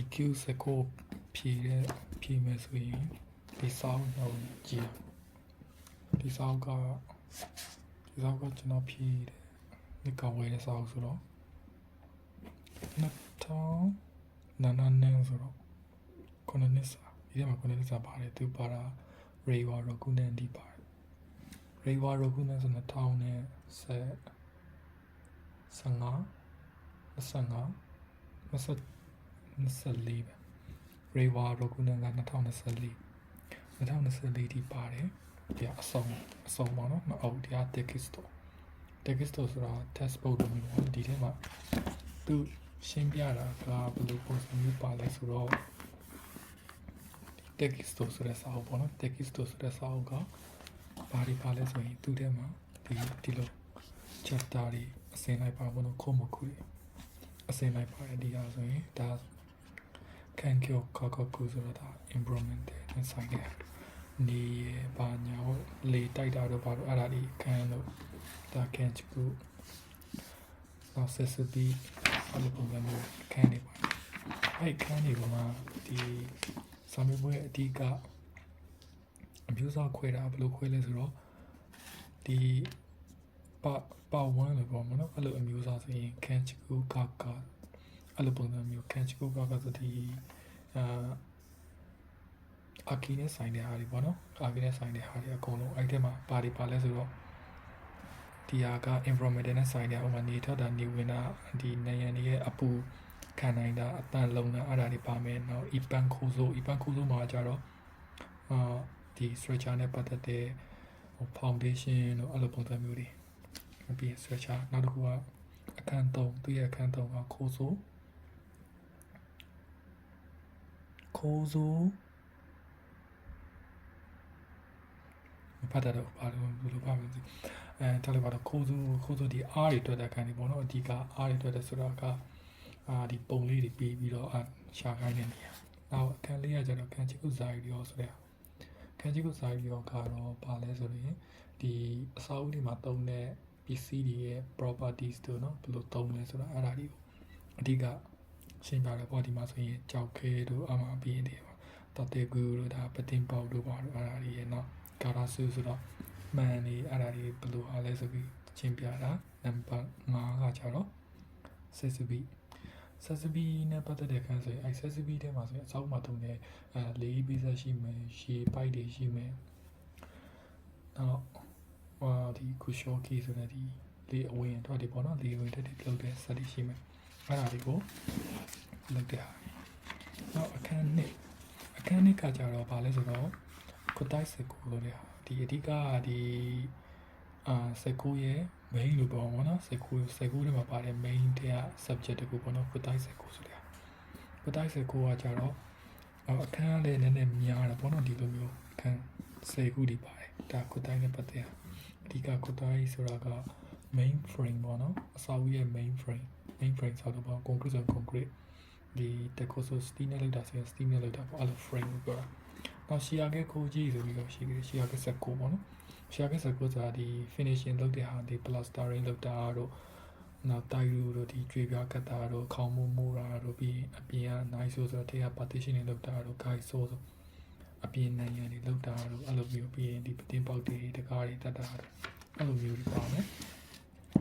EQ စကောဖြည့်တဲ့ဖြည့်မယ်ဆိုရင်ဒီစောင်းတော့ကြည့်ဒီစောင်းကဒီစောင်းကကျွန်တော်ဖြည့်တယ်ဒီကဝယ်တဲ့စောင်းဆိုတော့2000နာနာနန်းဆိုတော့ခုနှစ်နှစ်စာဒီထဲမှာခုနှစ်နှစ်စာပါတယ်သူပါတာရေဝါရောကုနန်ဒီပါတယ်ရေဝါရောကုနန်ဆို2000နဲ့10 15 25 20 24ပဲရေဝါရောကုနန်က2024 2024ဒီပါတယ်ဒီအဆုံးအဆုံးပါနော်မဟုတ်ဒီက text တော့ text တော့ဆိုတာ test book လို့မျိုးပေါ့ဒီထဲမှာသူရှင်းပြတာကဘယ်လိုပုံစံမျိုးပါလဲဆိုတော့ text တော့ဆိုတဲ့စာအုပ်ပေါ့နော် text တော့ဆိုတဲ့စာအုပ်ကဘာတွေပါလဲဆိုရင်သူထဲမှာဒီဒီလို chapter တွေအစင်လိုက်ပါဘောနော်ခုံးမခုတွေအစင်လိုက်ပါတယ်ဒီဟာဆိုရင်ဒါ can kill ကောက်ကောက်ကူဆိုတော့ဒါ improvement တဲ့ဆိုင်တယ်နေရဘာညာဟိုလေတိုက်တာတော့ဘာလို့အဲ့ဒါဒီခံလို့ဒါ can ချကူတော့ဆက်စပီအဲ့လိုပုံစံမျိုးခံနေပါအဲ့ခံနေပေါ်မှာဒီစာမေးပွဲအဓိကအမျိုးအစားခွဲတာဘယ်လိုခွဲလဲဆိုတော့ဒီပါပါ1လို့ပြောမှာနော်အဲ့လိုအမျိုးအစားဆိုရင် can ချကူကက အဲ့လိုပုံစံမျိုး can ချကူကကဆိုဒီအာအာကီနဲ့ဆိုင်တဲ့ဟာတွေပေါ့နော်အာကီနဲ့ဆိုင်တဲ့ဟာတွေအကုန်လုံးအဲ့ဒီမှာပါတွေပါလဲဆိုတော့ဒီဟာက environment နဲ့ဆိုင်တဲ့ဥမာနေထွက်တာနေဝင်တာဒီနေရန်ရဲ့အပူခံနိုင်တာအတန်လုံးတာအဲ့ဒါတွေပါမယ်နော် ipan ခိုးဆို ipan ခိုးဆိုမှာကြတော့အာဒီ structure နဲ့ပတ်သက်တဲ့ဟို foundation တို့အဲ့လိုပုံစံမျိုးတွေပြီး structure နောက်တစ်ခုကအခန်း3သူရဲ့အခန်း3ကခိုးဆို ခိုးဆိုမဖတ်တတ်တော့ဘာလို့ဘယ်လိုဖတ်မလဲအဲထားလိုက်ပါတော့ခိုးဆိုခိုးဆိုဒီ R တွေတွေ့တဲ့အခန်းတွေပေါ့နော်အဓိက R တွေတွေ့တဲ့ဆိုတာကအာဒီပုံလေးတွေပြီးပြီးတော့အရှာခိုင်းတဲ့နေရာနောက်အခန်းလေးကကျတော့ခန်းချီကုဇာရီရောဆိုတဲ့ခန်းချီကုဇာရီရောကတော့ဘာလဲဆိုရင်ဒီအစာအုပ်တွေမှာတုံးတဲ့ပစ္စည်းတွေရဲ့ properties တို့နော်ဘယ်လိုတုံးလဲဆိုတာအဲ့ဒါတွေကိုအဓိက ရှင်းပြတယ်ပေါ့ဒီမှာဆိုရင်ကြောက်ခဲတို့အမှပြီးရင်တွေပါတတေကူတို့ဒါပတင်ပေါတို့ပါတို့အဲ့ဒါတွေရဲ့နော်ကာရာဆူဆိုတော့မှန်နေအဲ့ဒါတွေဘယ်လိုအားလဲဆိုပြီးရှင်းပြတာနံပါတ်5ကကြတော့ဆက်စပီဆက်စပီနဲ့ပတ်သက်တဲ့ခန်းဆိုရင်အဲဆက်စပီထဲမှာဆိုရင်အစောက်မှာတုံးတဲ့အဲလေးပိဆက်ရှိမယ်ရှေပိုက်တွေရှိမယ်နောက်ဟောဒီကူရှောကီဆိုတဲ့ဒီလေးအဝင်တော့ဒီပေါ့နော်လေးဝင်တက်တက်လောက်တဲ့ဆက်တွေရှိမယ် အဲ့ဒါတွေကိုလောက်တဲ့ဟာနောက်အခန်းနှစ်အခန်းနှစ်ကကြတော့ဗာလဲဆိုတော့ကိုတိုက်စကူလို့တဲ့ဟာဒီအဓိကဒီအာစကူရဲ့ main လို့ပြောမှာနော်စကူစကူထဲမှာပါတဲ့ main တဲ့ subject တကူပေါ့နော်ကိုတိုက်စကူဆိုတဲ့ကိုတိုက်စကူကကြတော့အခန်းလေးနည်းနည်းများတာပေါ့နော်ဒီလိုမျိုးအခန်းစကူဒီပါတယ်ဒါကိုတိုက်နဲ့ပတ်သက်အဓိကကိုတိုက်ဆိုတာက main frame ပေါ့နော်အစာအုပ်ရဲ့ main frame main frame ဆိုတော့ concrete ဆို concrete ဒီတခုဆို steel နဲ့လောက်တာဆိုရင် steel နဲ့လောက်တာပေါ့အဲ့လို frame ကိုပြောတာနောက် shear ကခိုးကြီးဆိုပြီးတော့ရှိတယ် shear ကဆက်ကိုပေါ့နော် shear ကဆက်ကိုဆိုတာဒီ finishing လုပ်တဲ့ဟာဒီ plastering လုပ်တာတို့နောက်တိုက်ရူတို့ဒီကြွေပြားကတ်တာတို့ခေါင်းမိုးမိုးတာတို့ပြီးအပြင်က nice ဆိုဆိုတော့ထဲက partition တွေလုပ်တာတို့ guide ဆိုဆိုအပြင်နိုင်ငံတွေလုပ်တာတို့အဲ့လိုမျိုးပြီးရင်ဒီပတင်ပေါက်တွေတကားတွေတတ်တာတို့အဲ့လိုမျိုးတွေပါမယ်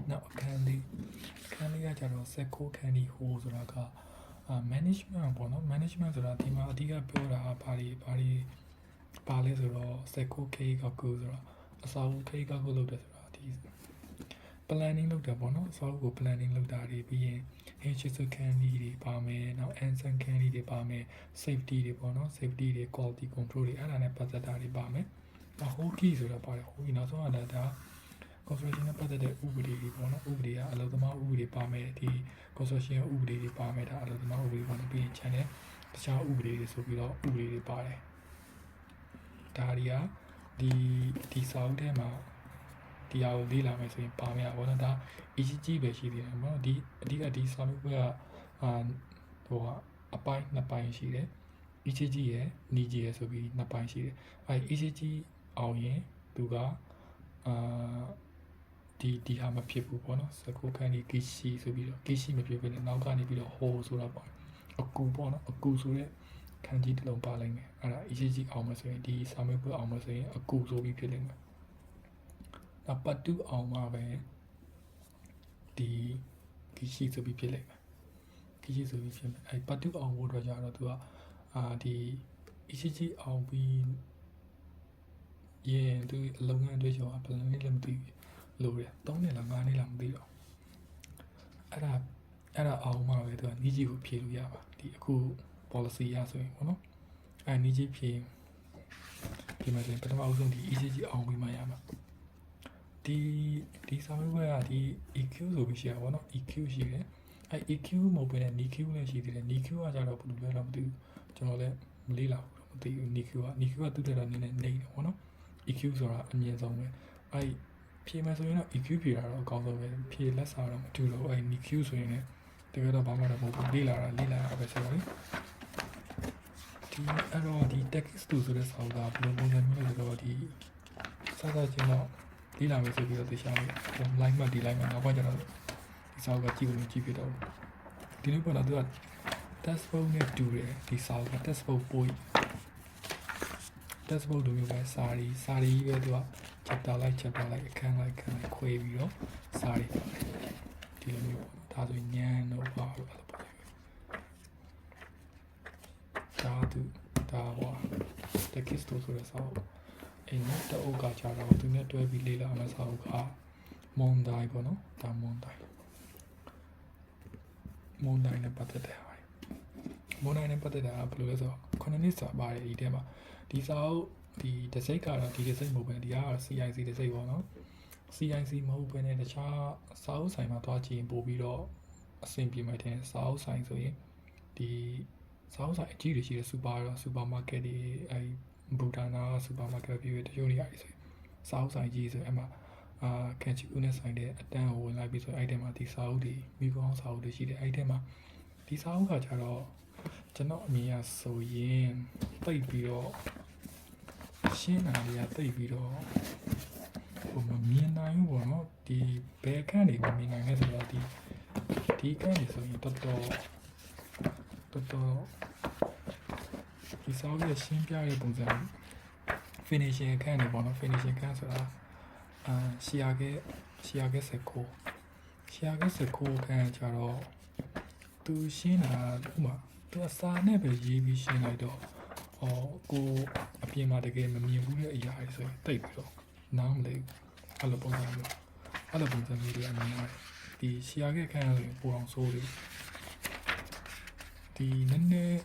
နောက်အခန်းလေးအခန်းလေး ကကြတော့ဆက်ကိုခန်းဒီဟိုဆိုတာကအာ management ပေါ့နော် management ဆိုတာဒီမှာအဓိကပြောတာဘာတွေဘာတွေပါလဲဆိုတော့ဆက်ကို K ကကိုဆိုတော့အစာအုပ် K ကကိုလုပ်တယ်ဆိုတော့ဒီ planning လုပ်တယ်ပေါ့နော်အစာအုပ်ကို planning လုပ်တာတွေပြီးရင် HSO candy တွေပါမယ်နောက် ansan candy တွေပါမယ် safety တွေပေါ့နော် safety တွေ quality control တွေအဲ့ဒါနဲ့ပတ်သက်တာတွေပါမယ်နောက် whole key ဆိုတာပါတယ် whole key နောက်ဆုံးကလည်းဒါ construction နဲ့ပတ်သက်တဲ့ဥပဒေတွေပေါ့နော်ဥပဒေကအလုပ်သမားဥပဒေပါမယ်ဒီ construction ဥပဒေတွေပါမယ်ဒါအလုပ်သမားဥပဒေပေါ့နော်ပြီးရင် channel တခြားဥပဒေတွေဆိုပြီးတော့ဥပဒေတွေပါတယ်ဒါတွေကဒီဒီစာအုပ်ထဲမှာဒီဟာကိုလေ့လာမယ်ဆိုရင်ပါမယ်ပေါ့နော်ဒါ ECG ပဲရှိသေးတယ်ပေါ့နော်ဒီအဓိကဒီစာအုပ်ကအာဟိုကအပိုင်းနှစ်ပိုင်းရှိတယ် ECG ရယ် NIG ရယ်ဆိုပြီးနှစ်ပိုင်းရှိတယ်အဲ ECG အောင်ရင်သူကအာ ဒီဒီဟာမဖြစ်ဘူးပေါ့နော်စကူခန်းဒီကီရှိဆိုပြီးတော့ကီရှိမဖြစ်ဘဲနဲ့နောက်ကနေပြီးတော့ဟိုဆိုတာပေါ့အကူပေါ့နော်အကူဆိုတဲ့ခန်းကြီးတစ်လုံးပါလိမ့်မယ်အဲ့ဒါ ECG အောင်မယ်ဆိုရင်ဒီစာမေးပွဲအောင်မယ်ဆိုရင်အကူဆိုပြီးဖြစ်လိမ့်မယ်နောက်ပတ်တူအောင်မှာပဲဒီဂီရှိဆိုပြီးဖြစ်လိမ့်မယ်ဂီရှိဆိုပြီးဖြစ်မယ်အဲ့ပတ်တူအောင်ဖို့အတွက်ကြတော့သူကအာဒီ ECG အောင်ပြီးရင်သူအလုပ်ငန်းအတွက်ကျော်ဘယ်လိုလဲလည်းမသိဘူး လို့ရ3နှစ်လား5နှစ်လားမသိတော့အဲ့ဒါအဲ့ဒါအောင်မှပဲသူကနီးကြီးကိုဖြေလို့ရပါဒီအခု policy ရဆိုရင်ပေါ့နော်အဲ့နီးကြီးဖြေဒီမှာဆိုရင်ပထမအဆုံးဒီ ECG အောင်ပြီးမှရမှာဒီဒီစာမေးပွဲကဒီ EQ ဆိုပြီးရှိရပါတော့ EQ ရှိတယ်အဲ့ EQ မဟုတ်ဘဲနဲ့ NIQ လည်းရှိသေးတယ် NIQ ကကြတော့ဘယ်လိုလဲတော့မသိဘူးကျွန်တော်လည်းမလေးလာဘူးတော့မသိဘူး NIQ က NIQ ကသူ့တက်တော့နည်းနည်းနေတယ်ပေါ့နော် EQ ဆိုတာအမြင့်ဆုံးပဲအဲ့ ဖြေမယ်ဆိုရင်တော့ EQ ဖြေတာတော့အကောင်းဆုံးပဲဖြေလက်စာတော့မတူတော့အဲ့ NIQ ဆိုရင်လည်းတကယ်တော့ဘာမှတော့မဟုတ်ဘူးလေးလာတာလေးလာတာပဲဆိုတော့လေဒီအဲ့တော့ဒီ text to ဆိုတဲ့စာအုပ်ကဘယ်လိုပုံစံမျိုးလဲဆိုတော့ဒီစစချင်းတော့လေးလာမယ်ဆိုပြီးတော့သိချင်တယ် line မှဒီ line မှနောက်ပိုင်းကျတော့ဒီစာအုပ်ကကြည့်လို့ကြည့်ပြတော့ဒီလိုပေါ်တော့သူက test book နဲ့တူတယ်ဒီစာအုပ်က test book ပို့ test book လိုမျိုးပဲစာရီစာရီပဲသူက chapter လိုက် chapter လိုက်အခန်းလိုက်အခန်းလိုက်ခွဲပြီးတော့စာရီဒီလိုမျိုးပေါ့ဒါဆိုညံတော့ပါလို့အဲ့လိုပေါ့ဒါသူဒါပေါ့ text ဆိုတဲ့စာအုပ်အိမ်နဲ့တအုပ်ကကြာတော့သူနဲ့တွဲပြီးလေ့လာမယ့်စာအုပ်ကမွန်ဒိုင်ပေါ့နော်ဒါမွန်ဒိုင်မွန်ဒိုင်နဲ့ပတ်သက်တဲ့ဟာတွေမွန်ဒိုင်နဲ့ပတ်သက်တာကဘယ်လိုလဲဆိုတော့ခုနှစ်နှစ်စာပါတယ်ဒီထဲမှာဒီစာအုပ် ဒီဒစိတ်ကတော့ဒီဒစိတ်မဟုတ်ဘဲဒီက CIC ဒစိတ်ပေါ့နော် CIC မဟုတ်ဘဲနဲ့တခြားစာအုပ်ဆိုင်မှာတွားကြည့်ရင်ပို့ပြီးတော့အဆင်ပြေမယ်တဲ့စာအုပ်ဆိုင်ဆိုရင်ဒီစာအုပ်ဆိုင်အကြီးတွေရှိတဲ့စူပါတော့စူပါမားကတ်တွေအဲဘူတာနာစူပါမားကတ်ပြီးတချို့နေရာတွေဆိုရင်စာအုပ်ဆိုင်ကြီးဆိုရင်အမှအာကန်ချီဦးနဲ့ဆိုင်တဲ့အတန်းကိုဝင်လိုက်ပြီးဆိုအဲ့ဒီမှာဒီစာအုပ်တွေမိကောင်းစာအုပ်တွေရှိတယ်အဲ့ဒီမှာဒီစာအုပ်ကကြတော့ကျွန်တော်အမြင်ရဆိုရင်တိတ်ပြီးတော့ ရှင်းတာတွေကတိတ်ပြီးတော့ဟိုမမြင်နိုင်ဘူးပေါ့နော်ဒီဘယ်ခန့်တွေမမြင်နိုင်လဲဆိုတော့ဒီဒီခန့်တွေဆိုရင်တော်တော်တော်တော်ဒီစာအုပ်ရဲ့ရှင်းပြတဲ့ပုံစံ finishing အခန်းတွေပေါ့နော် finishing အခန်းဆိုတာအာရှီယာကဲရှီယာကဲစကိုရှီယာကဲစကိုအခန်းကြတော့သူရှင်းတာဥမာသူအစာနဲ့ပဲရေးပြီးရှင်းလိုက်တော့ ဟောကိုအပြင်မှာတကယ်မမြင်ဘူးတဲ့အရာတွေဆိုရင်တိတ်ပြီးတော့နားမလဲဘူးအဲ့လိုပုံစံမျိုးအဲ့လိုပုံစံမျိုးတွေအမြင်ရတယ်ဒီရှီယာကဲအခန်းဆိုရင်ပူအောင်ဆိုးတယ်ဒီနည်းနည်း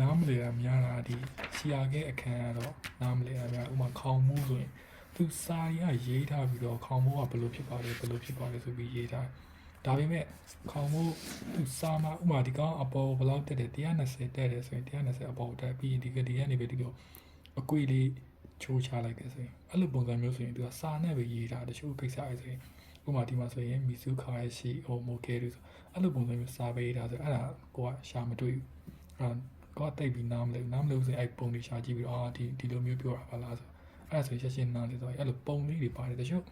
နားမလဲတာများတာဒီရှီယာကဲအခန်းကတော့နားမလဲတာများဥမာခေါင်မှုဆိုရင်သူစာရီကရေးထားပြီးတော့ခေါင်မှုကဘယ်လိုဖြစ်ပါလဲဘယ်လိုဖြစ်ပါလဲဆိုပြီးရေးထား ဒါပေမဲ့ခေါင်မှုသူစာမှာဥမာဒီကောင်အပေါ်ဘယ်လောက်တက်တယ်120တက်တယ်ဆိုရင်120အပေါ်တက်ပြီးဒီကဒီကနေပဲဒီလိုအကွေလေးချိုးချလိုက်တယ်ဆိုရင်အဲ့လိုပုံစံမျိုးဆိုရင်သူကစာနဲ့ပဲရေးထားတချို့ကိစ္စတွေဆိုရင်ဥမာဒီမှာဆိုရင်မီစုခါရရှိဟိုမိုကဲလို့ဆိုအဲ့လိုပုံစံမျိုးစာပဲရေးထားဆိုအဲ့ဒါကိုကရှာမတွေ့ဘူးအဲ့ကိုကတိတ်ပြီးနားမလဲနားမလို့ဆိုရင်အဲ့ပုံတွေရှာကြည့်ပြီးတော့အာဒီဒီလိုမျိုးပြောတာပါလားဆိုအဲ့ဒါဆိုရင်ရှင်းရှင်းနားလေဆိုရင်အဲ့လိုပုံလေးတွေပါတယ်တချို့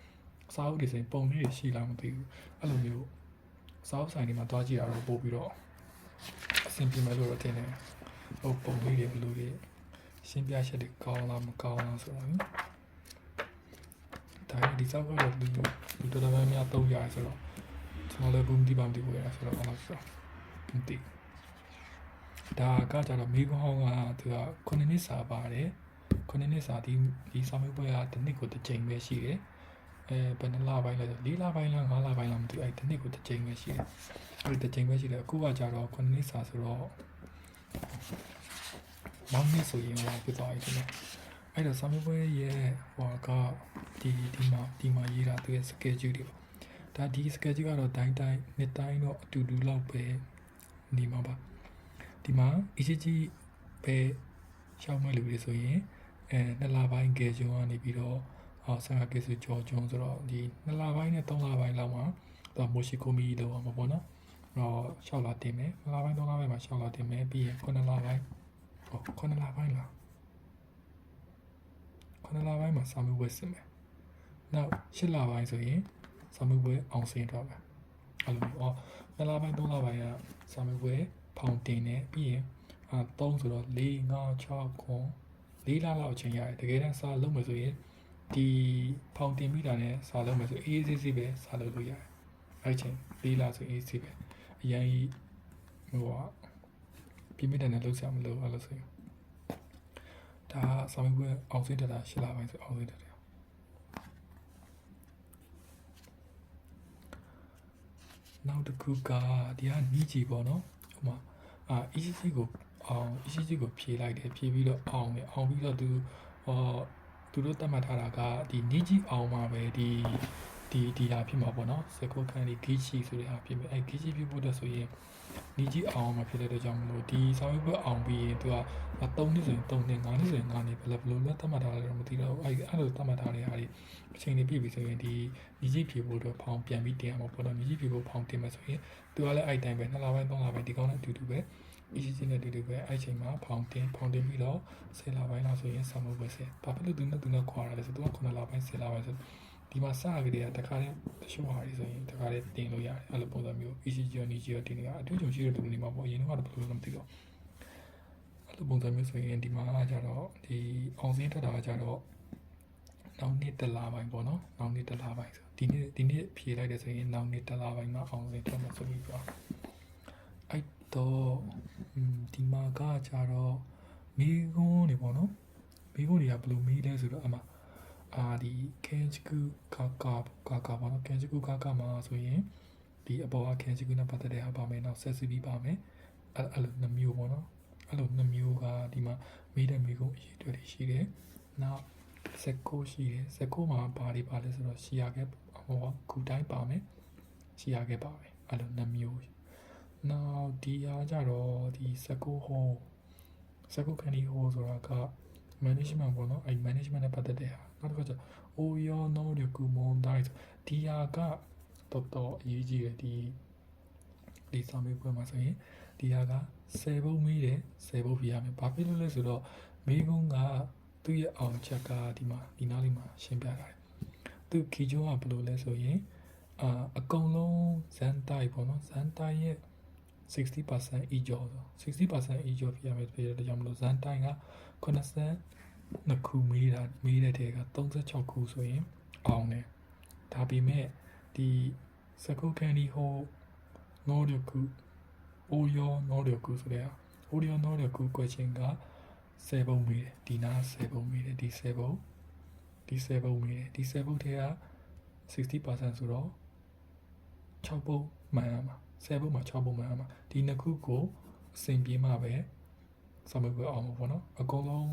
စာအုပ်တွေဆိုရင်ပုံလေးတွေရှိလားမသိဘူးအဲ့လိုမျိုး စာအုပ်ဆိုင်တွေမှာတွားကြည့်တာတော့ပို့ပြီးတော့အဆင်ပြေမယ်လို့တော့ထင်တယ်ဟိုပုံလေးတွေဘယ်လိုတွေရှင်းပြချက်တွေကောင်းလားမကောင်းလားဆိုတော့ဒါဒီစောက်ကတော့ဒီဒီတော်တော်များများသုံးရတယ်ဆိုတော့ကျွန်တော်လည်းဘူးမသိပါမသိဘူးရဆိုတော့အဲ့လိုဆိုမသိဒါကကြတော့မိကောင်းကသူကခုနှစ်နှစ်စာပါတယ်ခုနှစ်နှစ်စာဒီဒီစာမေးပွဲကတစ်နှစ်ကိုတစ်ကြိမ်ပဲရှိတယ် အဲဘယ်နှလပိုင်းလဲဆို၄လပိုင်းလား၅လပိုင်းလားမသိဘူးအဲ့တစ်နှစ်ကိုတစ်ကြိမ်ပဲရှိတယ်အဲ့တစ်ကြိမ်ပဲရှိတယ်အခုကကြတော့ခုနှစ်နှစ်စာဆိုတော့နောက်နှစ်ဆိုရင်ဟောပြသွားပြီဒီအဲ့တော့စာမေးပွဲရဲ့ဟောကဒီဒီမှာဒီမှာရေးတာသူရဲ့ schedule တွေပေါ့ဒါဒီ schedule ကတော့တိုင်းတိုင်းနှစ်တိုင်းတော့အတူတူလောက်ပဲနေမှာပါဒီမှာ ECG ပဲရှောင်းမဲ့လူတွေဆိုရင်အဲနှစ်လပိုင်းကဲဂျုံကနေပြီးတော့ဟော ဆန်ကကေဆူကြော်ဂျုံဆိုတော့ဒီနှစ်လပိုင်းနဲ့သုံးလပိုင်းလောက်မှာတော့မိုရှိကိုမီလို့အောင်ပေါ့နော်တော့6လတင်မယ်နှစ်လပိုင်းသုံးလပိုင်းမှာ6လတင်မယ်ပြီးရင်9လပိုင်းဟော9လပိုင်းလား9လပိုင်းမှာစာမေးပွဲစစ်မယ်နောက်10လပိုင်းဆိုရင်စာမေးပွဲအောင်စင်တော့မယ်အဲ့လိုမျိုးအော်နှစ်လပိုင်းသုံးလပိုင်းကစာမေးပွဲဖောင်တင်တယ်ပြီးရင်အာ3ဆိုတော့4 5 6 9 4လလောက်အချိန်ရတယ်တကယ်တမ်းစာလုံးမယ်ဆိုရင် ဒီဖောင်တင်မိတာနဲ့စာလုံးမယ်ဆိုအေးအေးဆေးဆေးပဲစာလုံးလို့ရတယ်အဲ့ဒီချိန်4လဆိုအေးဆေးပဲအရင်ဟိုကပြင်းပြတဲ့နဲ့လှုပ်ရှားမလို့အဲ့လိုဆိုရင်ဒါစာမေးပွဲအောင်စင်းတက်တာရှစ်လပိုင်းဆိုအောင်စင်းတက်တယ်နောက်တစ်ခုကဒီကနီးကြီးပေါ့နော်ဟိုမှာအာ ECC ကိုအောင် ECC ကိုဖြေလိုက်တယ်ဖြေပြီးတော့အောင်တယ်အောင်ပြီးတော့သူဟော သူတို့တတ်မှတ်ထားတာကဒီနီးကြီးအောင်မှာပဲဒီ ဒီဒီဟာဖြစ်မှာပေါ့နော်စကောခန်ဒီဂီချီဆိုတဲ့ဟာဖြစ်မယ်အဲဂီချီဖြစ်ဖို့အတွက်ဆိုရင်နီးကြီးအောင်မှာဖြစ်တဲ့အတွက်ကြောင့်မလို့ဒီဆောင်ရွက်ပွဲအောင်ပြီးရင်သူက3နှစ်ဆိုရင်3နှစ်5နှစ်ဆိုရင်5နှစ်ဘယ်လိုဘယ်လိုလဲတတ်မှတ်ထားလဲတော့မသိတော့ဘူးအဲအဲ့လိုတတ်မှတ်ထားတဲ့ဟာတွေအချိန်တွေပြည့်ပြီဆိုရင်ဒီနီးကြီးဖြေဖို့အတွက်ဖောင်ပြန်ပြီးတင်ရမှာပေါ့နော်နီးကြီးဖြေဖို့ဖောင်တင်မယ်ဆိုရင်သူကလည်းအဲ့တိုင်းပဲ2လပိုင်း3လပိုင်းဒီကောင်းတဲ့အတူတူပဲ ECG နဲ့တူတူပဲအဲ့ချိန်မှာဖောင်တင်ဖောင်တင်ပြီးတော့10လပိုင်းလောက်ဆိုရင်ဆမ်မိုးပဲ10ဘာဖြစ်လို့သူနဲ့သူနဲ့ခွာရလဲဆိုသူက9လပိုင်း10လပိုင်းဆို ဒီမှာစရကြတဲ့တခါတည်းတချို့ဟာတွေဆိုရင်တခါတည်းတင်လို့ရတယ်အဲ့လိုပုံစံမျိုး ECG ရော NG ရောတင်နေတာအတူတူရှိတဲ့လူတွေနေမှာပေါ့အရင်ကတော့ဘယ်လိုလဲမသိတော့အဲ့လိုပုံစံမျိုးဆိုရင်ဒီမှာကကြတော့ဒီအောင်စင်းထွက်တာကကြတော့နောက်နေ့တစ်လပိုင်းပေါ့နော်နောက်နေ့တစ်လပိုင်းဆိုဒီနေ့ဒီနေ့ဖြေလိုက်တယ်ဆိုရင်နောက်နေ့တစ်လပိုင်းမှာအောင်စင်းထွက်မှာဆိုပြီးပြောအဲ့တော့อืมဒီမှာကကြတော့မိကုန်းနေပေါ့နော်မိကုန်းတွေကဘယ်လိုမိလဲဆိုတော့အမှ အာဒီကန်ချကူကာကာကာကာပေါ့နော်ကန်ချကူကာကာမှာဆိုရင်ဒီအပေါ်ကကန်ချကူနဲ့ပတ်သက်တဲ့ဟာပါမယ်နောက်ဆက်စီပြီးပါမယ်အဲ့အဲ့လိုနှမျိုးပေါ့နော်အဲ့လိုနှမျိုးကဒီမှာမိတဲ့မိကုန်းအရေးတွေရှိတယ်နောက်စက်ကိုရှိတယ်စက်ကိုမှာဘာတွေပါလဲဆိုတော့ရှီယာခဲ့ဟိုကူတိုင်းပါမယ်ရှီယာခဲ့ပါမယ်အဲ့လိုနှမျိုးနောက်ဒီအားကြတော့ဒီစက်ကိုဟောစက်ကိုကန်ဒီဟောဆိုတာက management ပေါ့နော်အဲ့ management နဲ့ပတ်သက်တဲ့ဟာနောက်တစ်ခါကျ OYO no ရကူမွန်တိုင်းဒီဟာကတော်တော်အရေးကြီးတယ်ဒီဒီစာမေးပွဲမှာဆိုရင်ဒီဟာက10ဘုံမေးတယ်10ဘုံပြရမယ်ဘာဖြစ်လို့လဲဆိုတော့မေးခွန်းကသူ့ရဲ့အောင်ချက်ကဒီမှာဒီနားလေးမှာရှင်းပြထားတယ်သူခီဂျိုကဘယ်လိုလဲဆိုရင်အာအကုန်လုံးဇန်တိုင်းပေါ့နော်ဇန်တိုင်းရဲ့ 60% e ကျော်ဆို60% e ကျော်ပြရမယ်ပြရတဲ့ကြောင့်မလို့ဇန်တိုင်းက80နှစ်ခုမေးတာမေးတဲ့တဲက36ခုဆိုရင်အောင်တယ်ဒါပေမဲ့ဒီစကုတ်ကန်ဒီဟိုနောရခုအိုယောနောရခုဆိုတဲ့အိုယောနောရခု question က7ပုံမေးတယ်ဒီနာ7ပုံမေးတယ်ဒီ7ပုံဒီ7ပုံမေးတယ်ဒီ7ပုံထဲက60%ဆိုတော့6ပုံမှန်ရမှာ 7ပုံမှာ6ပုံမှန်ရမှာဒီနှစ်ခုကိုအစဉ်ပြေးမှပဲစမကွယ်အောင်ပေါ့နော်အကုန်လုံး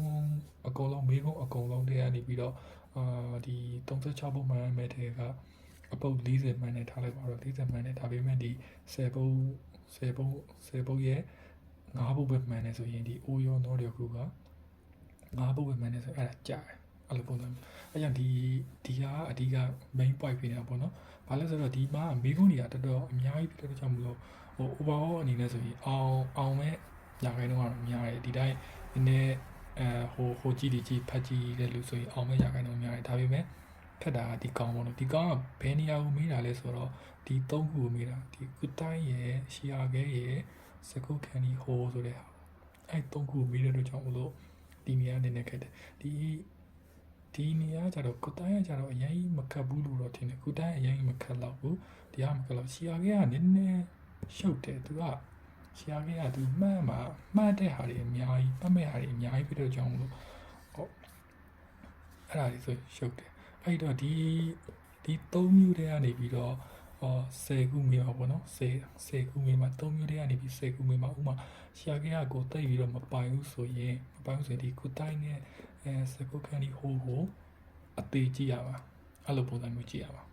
အကုန်လုံးမေးကုန်အကုန်လုံးတွေကနေပြီးတော့အာဒီ36ပုံမှန်မဲ့တဲ့ကအပုတ်40မှန်နဲ့ထားလိုက်ပါတော့40မှန်နဲ့ဒါပေမဲ့ဒီ10ပုံ10ပုံ10ပုံရဲ့9ပုံပဲမှန်နေဆိုရင်ဒီအိုယောနောတွေခုက9ပုံပဲမှန်နေဆိုအဲ့ဒါကြာတယ်အဲ့လိုပုံစံအဲ့ကြောင့်ဒီဒီဟာအဓိက main point ဖြစ်နေတာပေါ့နော် ဘာလဲဆိုတော့ဒီမှာမေးခွန်းတွေကတော်တော်အများကြီးဖြစ်တဲ့ကြောင့်မလို့ဟို overall အနေနဲ့ဆိုရင်အောင်အောင်မဲ့ညာခိုင်းတော့ကတော့များတယ်ဒီတိုင်းနည်းနည်းအဲဟိုဟိုကြည့်ဒီကြည့်ဖတ်ကြည့်တဲ့လူဆိုရင်အောင်မဲ့ညာခိုင်းတော့များတယ်ဒါပေမဲ့ခက်တာကဒီကောင်းပေါ့နော်ဒီကောင်းကဘယ်နေရာကိုမေးတာလဲဆိုတော့ဒီသုံးခုကိုမေးတာဒီကုတိုင်းရဲ့ရှီယာခဲရဲ့စကုတ်ခန်ဒီဟိုဆိုတဲ့ဟာအဲ့သုံးခုကိုမေးတဲ့အတွက်ကြောင့်မလို့ဒီနေရာအနေနဲ့ခက်တယ်ဒီ ဒီနေရာကျတော့ကုတိုင်းကကျတော့အရင်မခတ်ဘူးလို့တော့ထင်တယ်ကုတိုင်းအရင်မခတ်တော့ဘူးဒီကမခတ်တော့ရှီယာခဲကနည်းနည်းရှုပ်တယ်သူကရှီယာခဲကသူမှတ်မှာမှတ်တဲ့ဟာတွေအများကြီးမှတ်မဲ့ဟာတွေအများကြီးဖြစ်တဲ့ကြောင့်မလို့ဟောအဲ့ဒါတွေဆိုရှုပ်တယ်အဲ့တော့ဒီဒီ၃မျိုးတည်းကနေပြီးတော့ဟော10ခုမေးပါဘောနော်10 10ခုမေးမှာ၃မျိုးတည်းကနေပြီး10ခုမေးမှာဥမာရှာခဲကကိုတိတ်ပြီးတော့မပိုင်ဘူးဆိုရင်မပိုင်ဘူးဆိုရင်ဒီကုတိုင်းနဲ့ အဲစကုခန်ဒီဟိုကိုအသေးကြည့်ရပါအဲ့လိုပုံစံမျိုးကြည့်ရပါ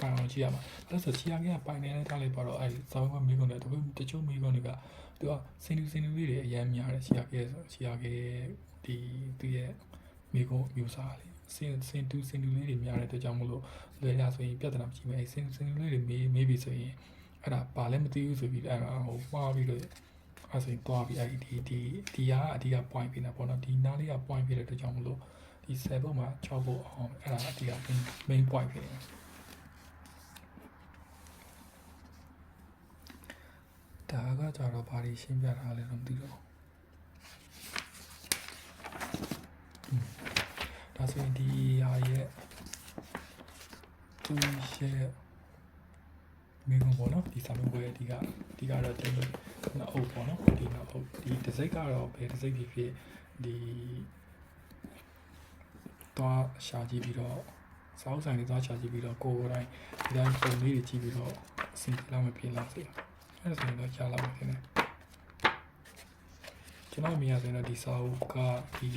ပိုင်အောင်ကြည့်ရမှာအဲ့ဆိုရှာခဲကပိုင်နေလိုက်ထားလိုက်ပါတော့အဲ့ဇောင်းကမေးကုန်တယ်တချို့တချို့မေးကုန်တွေကသူကစင်တူစင်တူလေးတွေအများများတယ်ရှာခဲဆိုရှာခဲဒီသူရဲ့မိကုန်းမျိုးစားလေးစင်စင်တူစင်တူလေးတွေများတဲ့အတွက်ကြောင့်မလို့လွယ်ရဆိုရင်ပြဿနာမရှိဘူးအဲစင်စင်တူလေးတွေမေးမေးပြီဆိုရင်အဲ့ဒါဘာလဲမသိဘူးဆိုပြီးအဲ့ဒါဟိုမှားပြီးတော့ အဲ့ဆိုရင်တွားပြီးအဲ့ဒီဒီဒီကအဓိက point ဖြစ်နေပေါ့နော်ဒီနားလေးက point ဖြစ်တဲ့အတွက်ကြောင့်မလို့ဒီ7ဘုတ်မှာ6ဘုတ်အောင်အဲ့ဒါအဓိက main point ဖြစ်နေတယ်ဒါကကြတော့ဘာတွေရှင်းပြတာလဲတော့မသိတော့ဘူးอืมဒါဆိုရင်ဒီဟာရဲ့သူရဲ့မိကုံပေါ့နော်ဒီစာမေးပွဲအဓိကအဓိကတော့ဒီ နောက်အုပ်ပေါ့နော်ဒီနောက်အုပ်ဒီတစ်စိတ်ကတော့ဘယ်တစ်စိတ်ဖြစ်ဖြစ်ဒီသွားရှာကြည့်ပြီးတော့စောက်ဆိုင်တွေသွားရှာကြည့်ပြီးတော့ကိုယ်ကိုယ်တိုင်ဒီတိုင်းပုံလေးတွေကြည့်ပြီးတော့အဆင်ပြေလာမပြေလာစေအဲ့ဒါဆိုရင်တော့ကြားလာမှာဖြစ်နေကျွန်တော်အမြင်ရဆိုရင်တော့ဒီစာအုပ်ကဒီ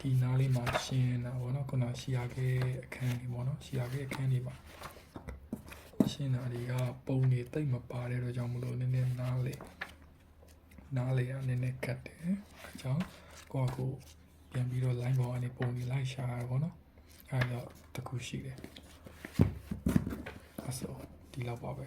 ဒီနားလေးမှာရှင်းတာပေါ့နော်ခုနရှီယာခဲ့အခန်းလေးပေါ့နော်ရှီယာခဲ့အခန်းလေးပါရှ င်းတာတွေကပုံနေတိတ်မပါတဲ့တော့ကြောင့်မလို့နည်းနည်းနားလေနားလေကနည်းနည်းကတ်တယ်အဲကြောင့်ကိုယ့်အကူပြန်ပြီးတော့ line ပေါ်ကနေပုံနေလိုက်ရှာရပါတော့အဲတော့တခုရှိတယ်အဲဆိုဒီလောက်ပါပဲ